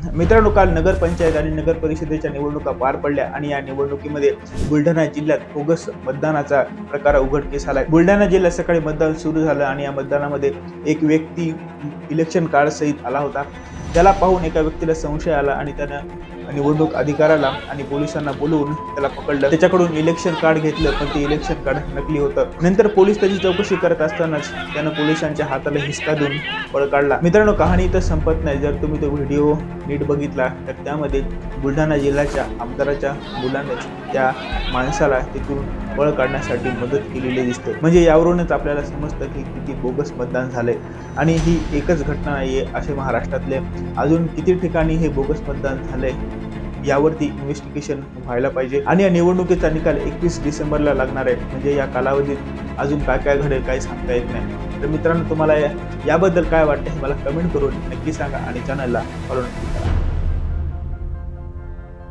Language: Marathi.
मित्रांनो काल नगरपंचायत आणि नगर परिषदेच्या निवडणुका पार पडल्या आणि या निवडणुकीमध्ये बुलढाणा जिल्ह्यात बोगस मतदानाचा प्रकार उघडकीस आलाय. बुलढाणा जिल्ह्यात सकाळी मतदान सुरू झालं आणि या मतदानामध्ये एक व्यक्ती इलेक्शन कार्ड सहित आला होता. त्याला पाहून एका व्यक्तीला संशय आला आणि त्यानं निवडणूक अधिकाऱ्याला आणि पोलिसांना बोलवून त्याला पकडलं. त्याच्याकडून इलेक्शन कार्ड घेतलं पण ते इलेक्शन कार्ड नकली होतं. नंतर पोलीस त्याची चौकशी करत असतानाच त्यानं पोलिसांच्या हाताला हिसका देऊन पळ काढला. मित्रांनो कहाणी इथं संपत नाही. जर तुम्ही तो व्हिडिओ नीट बघितला तर त्यामध्ये बुलढाणा जिल्ह्याच्या आमदाराच्या मुलानेच त्या माणसाला तिथून पळ काढण्यासाठी मदत केलेली दिसते. म्हणजे यावरूनच आपल्याला समजतं की किती बोगस मतदान झाले आणि ही एकच घटना नाही आहे असे महाराष्ट्रातले अजून किती ठिकाणी हे बोगस मतदान झाले यावरती इन्व्हेस्टिगेशन व्हायला पाहिजे. आणि या निवडणुकीचा निकाल एकवीस डिसेंबरला लागणार आहे. म्हणजे या कालावधीत अजून काय काय घडेल काही सांगता येत नाही. तर मित्रांनो तुम्हाला या- याबद्दल काय वाटतं हे मला कमेंट करून नक्की सांगा आणि चॅनलला फॉलो नक्की करा.